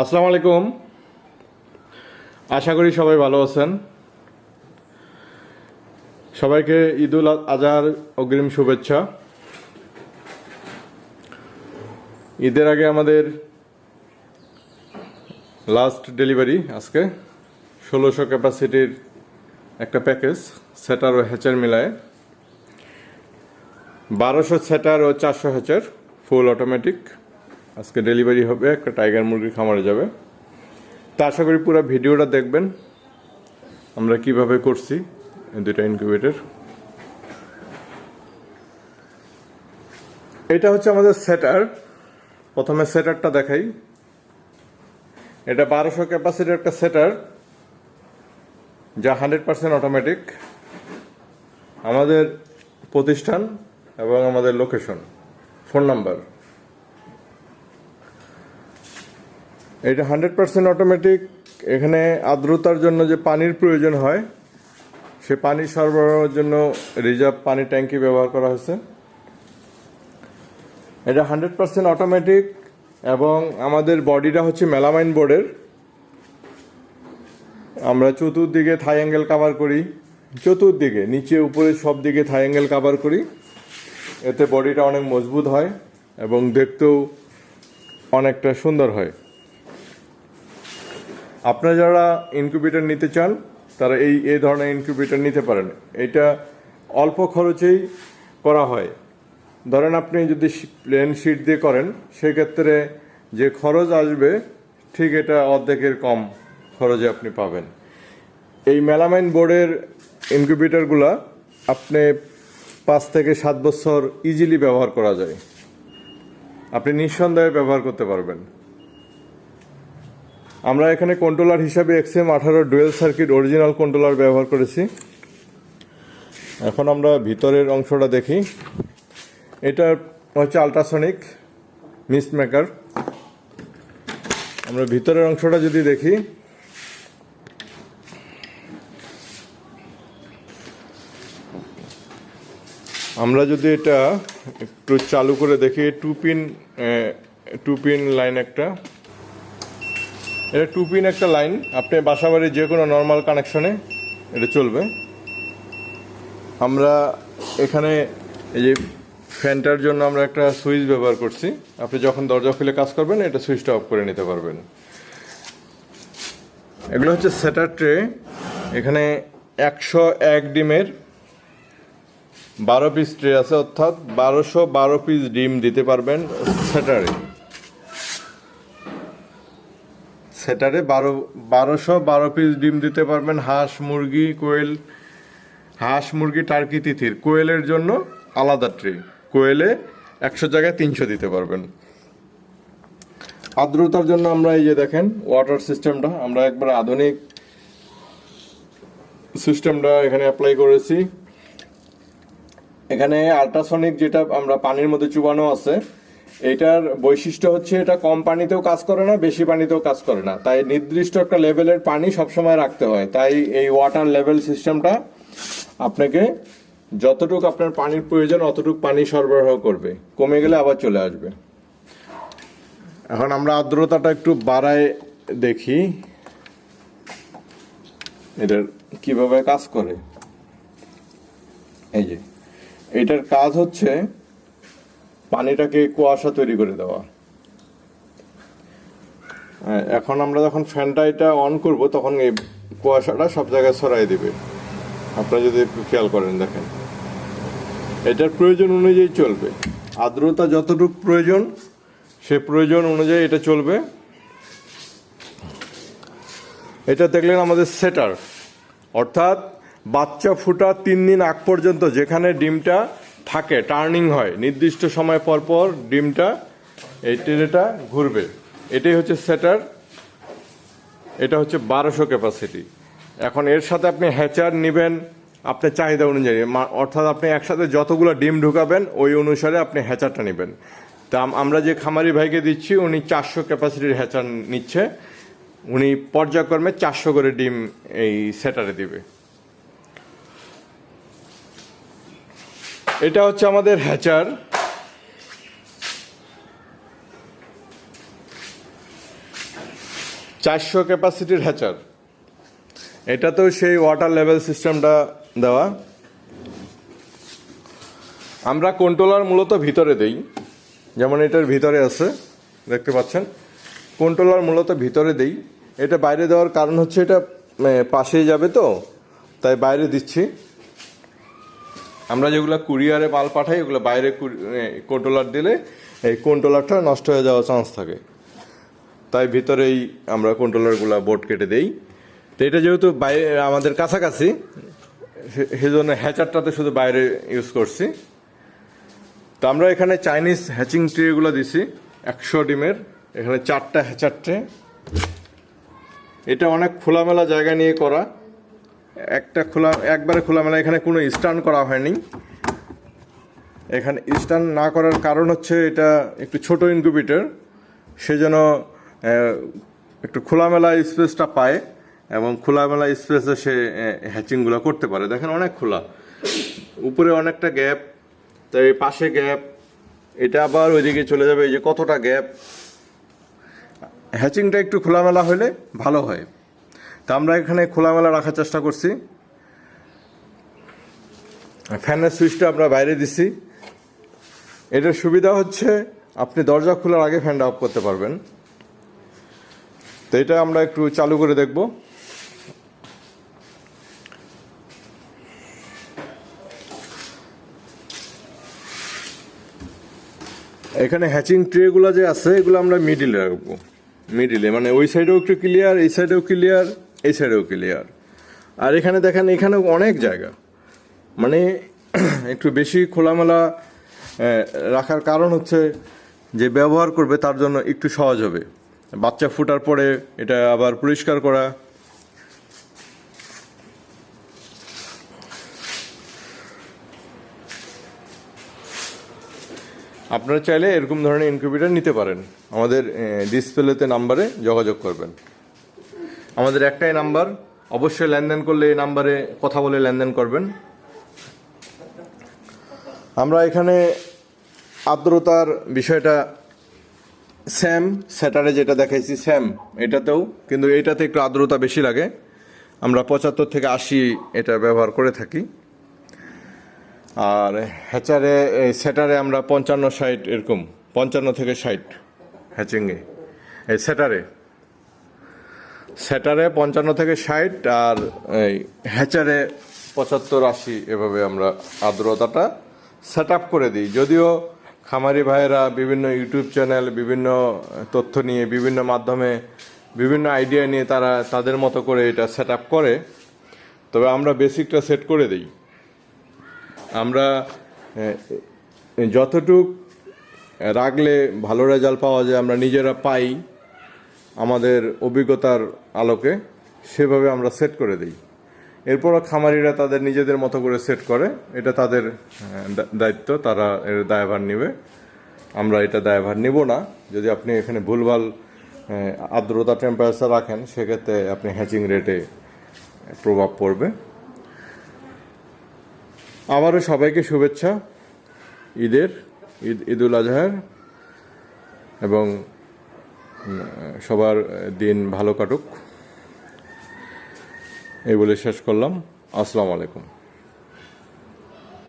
আসসালামু আলাইকুম। আশা করি সবাই ভালো আছেন। সবাইকে ঈদুল আজহার অগ্রিম শুভেচ্ছা। ঈদের আগে আমাদের লাস্ট ডেলিভারি আজকে। ষোলোশো ক্যাপাসিটির একটা প্যাকেজ সেটার ও হ্যাচার মিলায়। বারোশো সেটার ও চারশো হ্যাচার ফুল অটোমেটিক আজকে ডেলিভারি হবে, একটা টাইগার মুরগির খামারে যাবে। তা আশা করি পুরো ভিডিওটা দেখবেন। আমরা কীভাবে করছি দুইটা ইনকিউবেটর এটা হচ্ছে আমাদের সেটার প্রথমে সেটারটা দেখাই। এটা বারোশো ক্যাপাসিটির একটা সেটার যা হান্ড্রেড পার্সেন্ট অটোমেটিক আমাদের প্রতিষ্ঠান এবং আমাদের লোকেশন ফোন নাম্বার এটা হান্ড্রেড পার্সেন্ট অটোমেটিক এখানে আর্দ্রতার জন্য যে পানির প্রয়োজন হয়, সে পানি সরবরাহের জন্য রিজার্ভ পানি ট্যাঙ্কি ব্যবহার করা হয়েছে। এটা হান্ড্রেড পার্সেন্ট অটোমেটিক এবং আমাদের বডিটা হচ্ছে মেলামাইন বোর্ডের। আমরা চতুর্দিকে থাই অ্যাঙ্গেল কাভার করি, চতুর্দিকে, নিচে, উপরে সব দিকে থাই অ্যাঙ্গেল কাভার করি। এতে বডিটা অনেক মজবুত হয় এবং দেখতেও অনেকটা সুন্দর হয়। আপনারা যারা ইনকিউবেটর নিতে চান, তারা এই এই ধরনের ইনকিউবেটর নিতে পারেন। এটা অল্প খরচেই করা হয়। ধরেন আপনি যদি প্লেন শিট দিয়ে করেন, সেক্ষেত্রে যে খরচ আসবে, ঠিক এটা অর্ধেকের কম খরচে আপনি পাবেন। এই মেলামাইন বোর্ডের ইনকিউবেটরগুলা আপনি পাঁচ থেকে সাত বছর ইজিলি ব্যবহার করা যায়। আপনি নিঃসন্দেহে ব্যবহার করতে পারবেন। আমরা এখানে কন্ট্রোলার হিসাবে এক্সএম আঠারো ডুয়েল সার্কিট অরিজিনাল কন্ট্রোলার ব্যবহার করেছি। এখন আমরা ভিতরের অংশটা দেখি। এটা হচ্ছে আলট্রাসনিক মিস মেকার আমরা ভিতরের অংশটা যদি দেখি। আমরা যদি এটা একটু চালু করে দেখি two pin two pin line একটা। এটা টু পিন একটা লাইন আপনি বাসাবাড়ির যে কোনো নর্মাল কানেকশনে এটা চলবে। আমরা এখানে এই যে ফ্যানটার জন্য আমরা একটা সুইচ ব্যবহার করছি। আপনি যখন দরজা খুলে কাজ করবেন, এটা সুইচটা অফ করে নিতে পারবেন। এগুলো হচ্ছে সেটার ট্রে এখানে একশো এক ডিমের বারো পিস ট্রে আছে, অর্থাৎ বারোশো বারো পিস ডিম দিতে পারবেন সেটারে সেটারে বারো, বারোশো বারো পিস ডিম দিতে পারবেন। হাঁস, মুরগি, কোয়েল। হাঁস, মুরগি টার্কি তিথির কোয়েলের জন্য আলাদা ট্রে। কোয়েলে একশো জায়গায় তিনশো দিতে পারবেন। আর্দ্রতার জন্য আমরা এই যে দেখেন ওয়াটার সিস্টেমটা আমরা একবার আধুনিক সিস্টেমটা এখানে অ্যাপ্লাই করেছি। এখানে আল্ট্রাসনিক যেটা আমরা পানির মধ্যে চুবানো আছে এটার বৈশিষ্ট্য হচ্ছে এটা কম পানিতেও কাজ করে না, বেশি পানিতেও কাজ করে না। তাই নির্দিষ্ট একটা লেভেলের পানি সবসময় রাখতে হয়। তাই এই ওয়াটার লেভেল সিস্টেমটা আপনাকে যতটুকু আপনার পানির প্রয়োজন অতটুকু পানি সরবরাহ করবে। কমে গেলে আবার চলে আসবে। এখন আমরা আর্দ্রতাটা একটু বাড়ায় দেখি। এটার কীভাবে কাজ করে? এই যে, এটার কাজ হচ্ছে পানিটাকে কুয়াশা তৈরি করে দেওয়া। হ্যাঁ, এখন আমরা যখন ফ্যানটা এটা অন করব তখন এই কুয়াশাটা সব জায়গায় ছড়াই দেবে। আপনারা যদি একটু খেয়াল করেন দেখেন। এটার প্রয়োজন অনুযায়ী চলবে। আর্দ্রতা যতটুকু প্রয়োজন সে প্রয়োজন অনুযায়ী এটা চলবে। এটা দেখলেন আমাদের সেটার। অর্থাৎ বাচ্চা ফুটা তিন দিন আগ পর্যন্ত যেখানে ডিমটা থাকে টার্নিং হয়। নির্দিষ্ট সময় পর পর ডিমটা এই ট্রেটা ঘুরবে। এটাই হচ্ছে সেটার এটা হচ্ছে বারোশো ক্যাপাসিটি এখন এর সাথে আপনি হ্যাচার নেবেন আপনার চাহিদা অনুযায়ী। অর্থাৎ আপনি একসাথে যতগুলো ডিম ঢুকাবেন, ওই অনুসারে আপনি হ্যাচারটা নেবেন। তা আমরা যে খামারি ভাইকে দিচ্ছি, উনি চারশো ক্যাপাসিটির হ্যাচার নিচ্ছে। উনি পর্যায়ক্রমে চারশো করে ডিম এই সেটারে দিবে। এটা হচ্ছে আমাদের হ্যাচার। চারশো ক্যাপাসিটির হ্যাচার। এটাতেও সেই ওয়াটার লেভেল সিস্টেমটা দেওয়া। আমরা কন্ট্রোলার মূলত ভিতরে দেই, যেমন এটার ভিতরে আছে, দেখতে পাচ্ছেন? কন্ট্রোলার মূলত ভিতরে দেই। এটা বাইরে দেওয়ার কারণ হচ্ছে এটা পাশেই যাবে তো, তাই বাইরে দিচ্ছি। আমরা যেগুলো কুরিয়ারে মাল পাঠাই, ওগুলো বাইরে কন্ট্রোলার দিলে এই কন্ট্রোলারটা নষ্ট হয়ে যাওয়ার চান্স থাকে। তাই ভিতরেই আমরা কন্ট্রোলারগুলো বোর্ড কেটে দেই। তো এটা যেহেতু বাইরে আমাদের কাছাকাছি সেজন্য হ্যাচারটাতে শুধু বাইরে ইউজ করছি। তো আমরা এখানে চাইনিজ হ্যাচিং ট্রেগুলো দিছি, একশো ডিমের। এখানে চারটা হ্যাচার ট্রে এটা অনেক খোলামেলা জায়গা নিয়ে করা। একটা খোলা, একবারে খোলামেলা, এখানে কোনো স্টান করা হয়নি। এখানে স্টান না করার কারণ হচ্ছে এটা একটু ছোট ইনকিউবেটর সেজন্য একটু খোলামেলা স্পেসটা পায় এবং খোলামেলা স্পেসে সে হ্যাচিংগুলো করতে পারে। দেখেন অনেক খোলা। উপরে অনেকটা গ্যাপ, তাই পাশে গ্যাপ, এটা আবার ওইদিকে চলে যাবে, এই যে কতটা গ্যাপ। হ্যাচিংটা একটু খোলামেলা হলে ভালো হয়। তা আমরা এখানে খোলামেলা রাখার চেষ্টা করছি। ফ্যানের সুইচটা আমরা বাইরে দিছি। এটার সুবিধা হচ্ছে আপনি দরজা খোলার আগে ফ্যানটা অফ করতে পারবেন। তো এটা আমরা একটু চালু করে দেখব। এখানে হ্যাচিং ট্রেগুলো যে আছে, এগুলো আমরা মিডিলে রাখব। মিডিলে মানে ওই সাইডেও একটু ক্লিয়ার এই সাইডেও ক্লিয়ার এই সাইডেও ক্লিয়ার। আর এখানে দেখেন এখানে অনেক জায়গা। মানে একটু বেশি খোলামেলা রাখার কারণ হচ্ছে যে ব্যবহার করবে তার জন্য একটু সহজ হবে। বাচ্চা ফুটার পরে এটা আবার পরিষ্কার করা। আপনারা চাইলে এরকম ধরনের ইনকিউবেটর নিতে পারেন। আমাদের ডিসপ্লেতে নাম্বারে যোগাযোগ করবেন। আমাদের একটাই নাম্বার। অবশ্যই লেনদেন করলে এই নাম্বারে কথা বলে লেনদেন করবেন। আমরা এখানে আর্দ্রতার বিষয়টা স্যাম, স্যাটারে যেটা দেখাইছি, স্যাম, এটাতেও, কিন্তু এটাতে একটু আর্দ্রতা বেশি লাগে। আমরা পঁচাত্তর থেকে আশি এটা ব্যবহার করে থাকি। আর হ্যাচারে, এই সেটারে আমরা পঞ্চান্ন ষাট এরকম, পঞ্চান্ন থেকে ষাট হ্যাচিংয়ে। এই সেটারে সেটারে পঞ্চান্ন থেকে ষাট আর এই হ্যাচারে পঁচাত্তর আশি এভাবে আমরা আর্দ্রতাটা সেট করে দিই। যদিও খামারি ভাইয়েরা বিভিন্ন ইউটিউব চ্যানেল, বিভিন্ন তথ্য নিয়ে, বিভিন্ন মাধ্যমে, বিভিন্ন আইডিয়া নিয়ে তারা তাদের মতো করে এটা সেট আপ করে, তবে আমরা বেসিকটা সেট করে দিই। আমরা যতটুক রাখলে ভালো রেজাল্ট পাওয়া যায় আমরা নিজেরা পাই। আমাদের অভিজ্ঞতার আলোকে সেভাবে আমরা সেট করে দিই। এরপর খামারিরা তাদের নিজেদের মতো করে সেট করে। এটা তাদের দায়িত্ব, তারা এর দায়ভার নেবে। আমরা এটা দায়ভার নেব না। যদি আপনি এখানে ভুলভাল আর্দ্রতা টেম্পারেচার রাখেন, সেক্ষেত্রে আপনি হ্যাচিং রেটে প্রভাব পড়বে। আবারও সবাইকে শুভেচ্ছা। ঈদের, ঈদ, ঈদুল আজহার এবং সবার দিন ভালো কাটুক। এই বলে শেষ করলাম। আসসালামু আলাইকুম।